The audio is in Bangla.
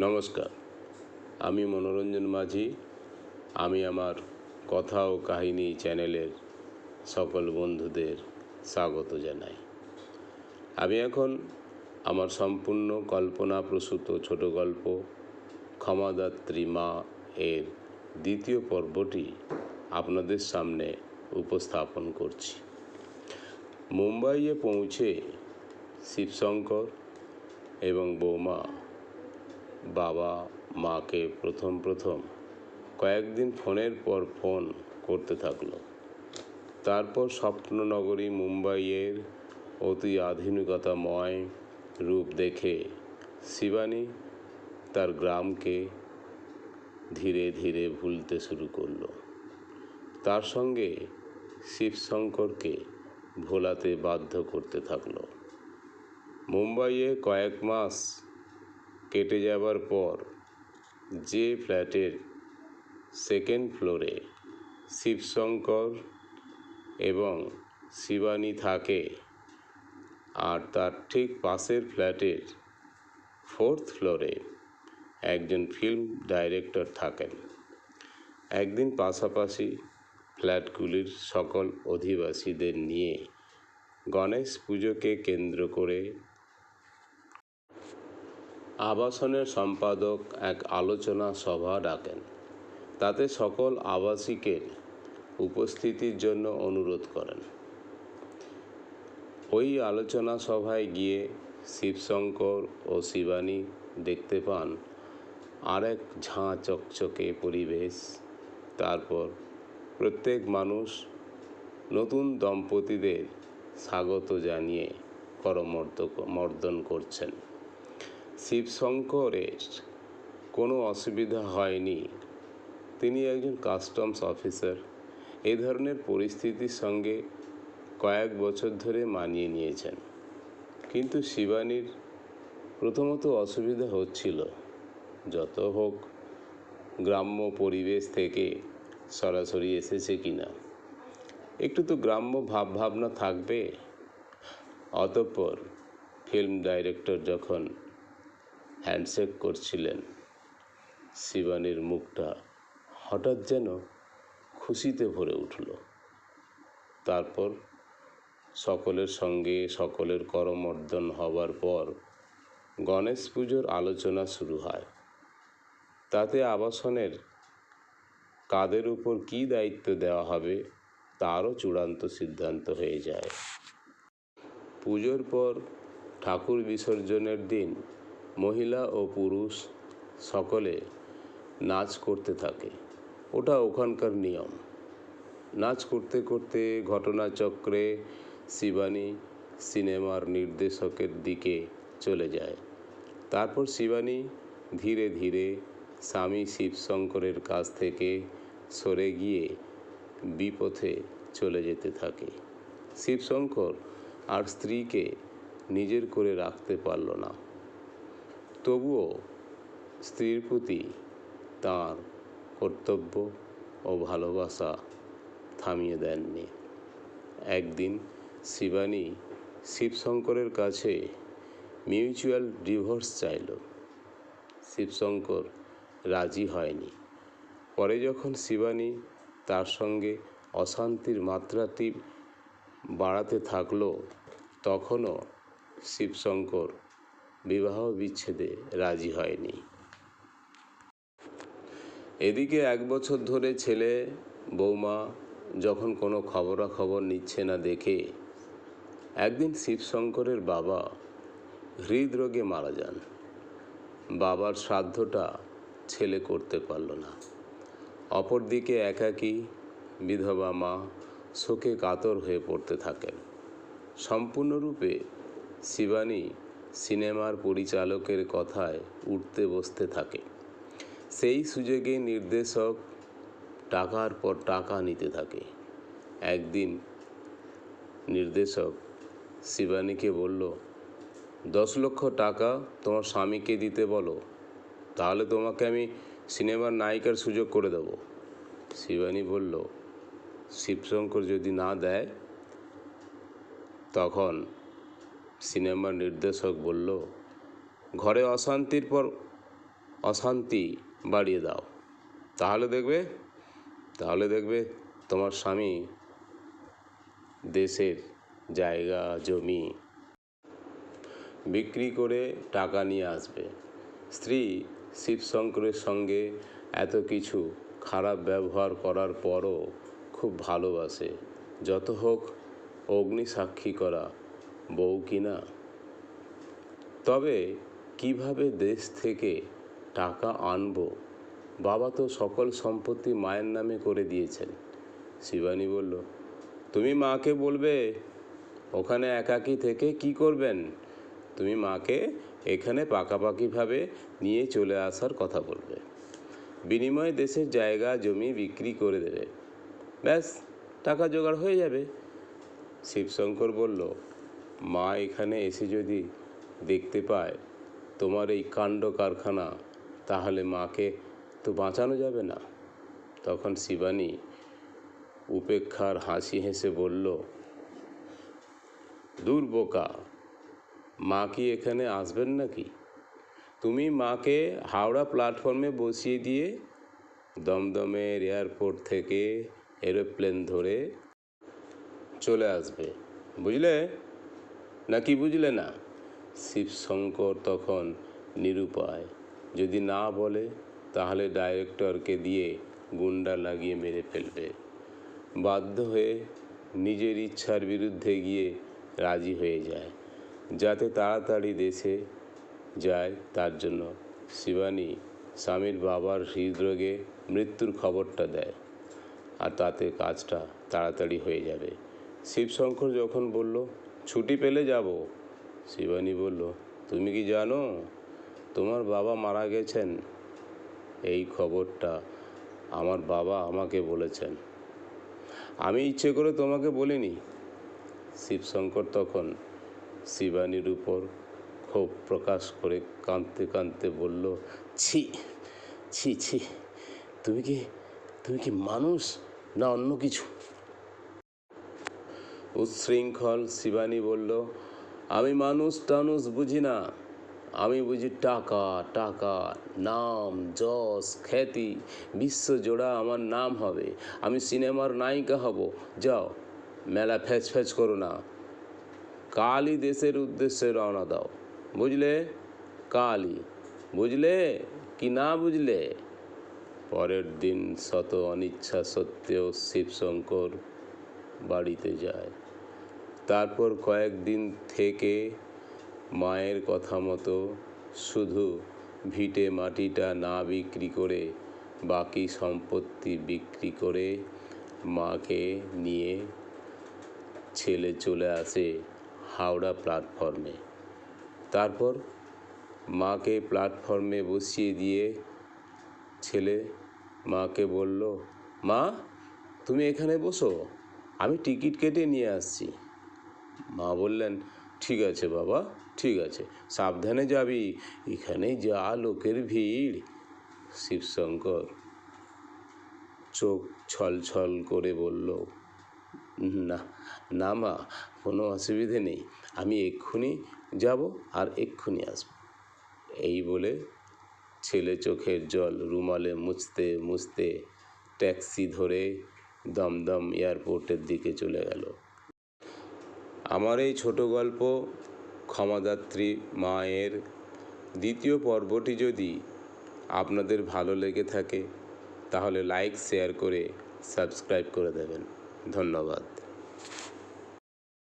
নমস্কার। আমি মনোরঞ্জন মাঝি। আমি আমার কথা ও কাহিনী চ্যানেলের সকল বন্ধুদের স্বাগত জানাই। আমি এখন আমার সম্পূর্ণ কল্পনাপ্রসূত ছোট গল্প ক্ষমাদাত্রী মা এর দ্বিতীয় পর্বটি আপনাদের সামনে উপস্থাপন করছি। মুম্বাইয়ে পৌঁছে শিবশঙ্কর এবং বৌমা বাবা মাকে প্রথম প্রথম কয়েকদিন ফোনের পর ফোন করতে থাকল। তারপর স্বপ্ননগরী মুম্বাইয়ের অতি আধুনিকতাময় রূপ দেখে শিবানী তার গ্রামকে ধীরে ধীরে ভুলতে শুরু করল। তার সঙ্গে শিবশঙ্করকে ভোলাতে বাধ্য করতে থাকল। মুম্বাইয়ে কয়েক মাস কেটে যাবার পর যে ফ্ল্যাটের সেকেন্ড ফ্লোরে শিবশঙ্কর এবং শিবানী থাকে আর তার ঠিক পাশের ফ্ল্যাটের ফোর্থ ফ্লোরে একজন ফিল্ম ডাইরেক্টর থাকেন। একদিন পাশাপাশি ফ্ল্যাটগুলির সকল অধিবাসীদের নিয়ে গণেশ পুজোকে কেন্দ্র করে আবাসনের সম্পাদক এক আলোচনা সভা ডাকেন। তাতে সকল আবাসিকের উপস্থিতির জন্য অনুরোধ করেন। ওই আলোচনা সভায় গিয়ে শিবশঙ্কর ও শিবানী দেখতে পান আরেক ঝাঁ চকচকে পরিবেশ। তারপর প্রত্যেক মানুষ নতুন দম্পতিদের স্বাগত জানিয়ে করমর্দ, মর্দন করছেন। শিবশঙ্করের কোনো অসুবিধা হয়নি। তিনি একজন কাস্টমস অফিসার। এ ধরনের পরিস্থিতির সঙ্গে কয়েক বছর ধরে মানিয়ে নিয়েছেন। কিন্তু শিবানীর প্রথমত অসুবিধা হচ্ছিল, যত হোক গ্রাম্য পরিবেশ থেকে সরাসরি এসেছে কিনা। একটু তো গ্রাম্য ভাব ভাবনা থাকবে। অতঃপর ফিল্ম ডাইরেক্টর যখন হ্যান্ডশেক করছিলেন। শিবানীর মুখটা হঠাৎ যেন খুশিতে ভরে উঠল। তারপর সকলের সঙ্গে সকলের করমর্দন হবার পর গণেশ পুজোর আলোচনা শুরু হয়। তাতে আবাসনের কাদের উপর কী দায়িত্ব দেওয়া হবে তারও চূড়ান্ত সিদ্ধান্ত হয়ে যায়। পুজোর পর ঠাকুর বিসর্জনের দিন মহিলা ও পুরুষ সকলে নাচ করতে থাকে। ওটা ওখানকার নিয়ম। নাচ করতে করতে ঘটনাচক্রে শিবানী সিনেমার নির্দেশকের দিকে চলে যায়। তারপর শিবানী ধীরে ধীরে স্বামী শিবশঙ্করের কাছ থেকে সরে গিয়ে বিপথে চলে যেতে থাকে। শিবশঙ্কর আর স্ত্রীকে নিজের করে রাখতে পারল না। তবুও স্ত্রীর প্রতি তাঁর কর্তব্য ও ভালোবাসা থামিয়ে দেননি। একদিন শিবানী শিবশঙ্করের কাছে মিউচুয়াল ডিভোর্স চাইল। শিবশঙ্কর রাজি হয়নি। পরে যখন শিবানী তার সঙ্গে অশান্তির মাত্রাটি বাড়াতে থাকল, তখনও শিবশঙ্কর বিবাহ বিচ্ছেদে রাজি হয়নি। এদিকে এক বছর ধরে ছেলে, বৌমা যখন কোনো খবরাখবর নিচ্ছে না দেখে একদিন শিবশঙ্করের বাবা হৃদরোগে মারা যান। বাবার শ্রাদ্ধটা ছেলে করতে পারল না। অপরদিকে একাকী বিধবা মা শোকে কাতর হয়ে পড়তে থাকেন। সম্পূর্ণরূপে শিবানী সিনেমার পরিচালকের কথায় উঠতে বসতে থাকে। সেই সুযোগে নির্দেশক টাকার পর টাকা নিতে থাকে। একদিন নির্দেশক শিবানীকে বলল, দশ লক্ষ টাকা তোমার স্বামীকে দিতে বলো, তাহলে তোমাকে আমি সিনেমার নায়িকার সুযোগ করে দেবো। শিবানী বলল, শিবশঙ্কর যদি না দেয়, তখন সিনেমার নির্দেশক বলল, ঘরে অশান্তির পর অশান্তি বাড়িয়ে দাও। তাহলে দেখবে তাহলে দেখবে তোমার স্বামী দেশের জায়গা, জমি বিক্রি করে টাকা নিয়ে আসবে। স্ত্রী শিবশঙ্করের সঙ্গে এত কিছু খারাপ ব্যবহার করার পরও খুব ভালোবাসে। যত হোক অগ্নি সাক্ষী করা বউ কিনা? তবে কীভাবে দেশ থেকে টাকা আনব? বাবা তো সকল সম্পত্তি মায়ের নামে করে দিয়েছেন। শিবানী বলল, তুমি মাকে বলবে, ওখানে একাকী থেকে কি করবেন? তুমি মাকে এখানে পাকাপাকিভাবে নিয়ে চলে আসার কথা বলবে। বিনিময়ে দেশের জায়গা, জমি বিক্রি করে দেবে। ব্যাস, টাকা জোগাড় হয়ে যাবে। শিবশঙ্কর বলল মা এখানে এসে যদি দেখতে পায় তোমার এই কাণ্ড কারখানা, তাহলে মাকে তো বাঁচানো যাবে না। তখন শিবানী উপেক্ষার হাসি হেসে বলল, দূর বোকা, মা কি এখানে আসবেন নাকি? তুমি মাকে হাওড়া প্ল্যাটফর্মে বসিয়ে দিয়ে দমদমের এয়ারপোর্ট থেকে এরোপ্লেন ধরে চলে আসবে, বুঝলে? নাকি বুঝলে না? শিবশঙ্কর তখন নিরুপায়, যদি না বলে তাহলে ডাইরেক্টরকে দিয়ে গুন্ডা লাগিয়ে মেরে ফেলবে। বাধ্য হয়ে নিজের ইচ্ছার বিরুদ্ধে গিয়ে রাজি হয়ে যায়, যাতে তাড়াতাড়ি দেশে যায়। তার জন্য শিবানী স্বামীর বাবার হৃদরোগে মৃত্যুর খবরটা দেয় আর তাতে কাজটা তাড়াতাড়ি হয়ে যাবে। শিবশঙ্কর যখন বলল ছুটি পেলে যাব। শিবানী বলল, তুমি কি জানো, তোমার বাবা মারা গেছেন? এই খবরটা আমার বাবা আমাকে বলেছেন। আমি ইচ্ছে করে তোমাকে বলিনি। শিবশঙ্কর তখন শিবানীর উপর ক্ষোভ প্রকাশ করে কাঁদতে কাঁদতে বলল, ছি ছি ছি, তুমি কি তুমি কি মানুষ না অন্য কিছু? উচ্ছৃঙ্খল শিবানী বলল, আমি মানুষ টানুষ বুঝি না। আমি বুঝি টাকা টাকা, নাম, যশ, খ্যাতি বিশ্বজোড়া আমার নাম হবে। আমি সিনেমার নায়িকা হব। যাও, মেলা ফ্যাচ ফ্যাচ করো না। কালই দেশের উদ্দেশ্যে রওনা দাও। বুঝলে? কালই। বুঝলে কি না বুঝলে? পরের দিন শত অনিচ্ছা সত্ত্বেও শিবশঙ্কর বাড়িতে যায়। তারপর কয়েকদিন থেকে মায়ের কথা মতো শুধু ভিটে মাটিটা না বিক্রি করে বাকি সম্পত্তি বিক্রি করে মাকে নিয়ে ছেলে চলে আসে হাওড়া প্ল্যাটফর্মে। তারপর মাকে প্ল্যাটফর্মে বসিয়ে দিয়ে ছেলে মাকে বলল, মা, তুমি এখানে বসো, আমি টিকিট কেটে নিয়ে আসছি। মা বললেন, ঠিক আছে বাবা, ঠিক আছে, সাবধানে যাবি এখানে যা লোকের ভিড়। শিবশঙ্কর চোখ ছলছল করে বলল, না না মা, কোনো অসুবিধে নেই, আমি এক্ষুনি যাব আর এক্ষুনি আসব। এই বলে ছেলে চোখের জল রুমালে মুছতে মুছতে ট্যাক্সি ধরে দমদম এয়ারপোর্টের দিকে চলে গেল। আমার এই ছোট গল্প ক্ষমাদাত্রী মায়ের দ্বিতীয় পর্বটি যদি আপনাদের ভালো লেগে থাকে, তাহলে লাইক শেয়ার করে সাবস্ক্রাইব করে দেবেন। ধন্যবাদ।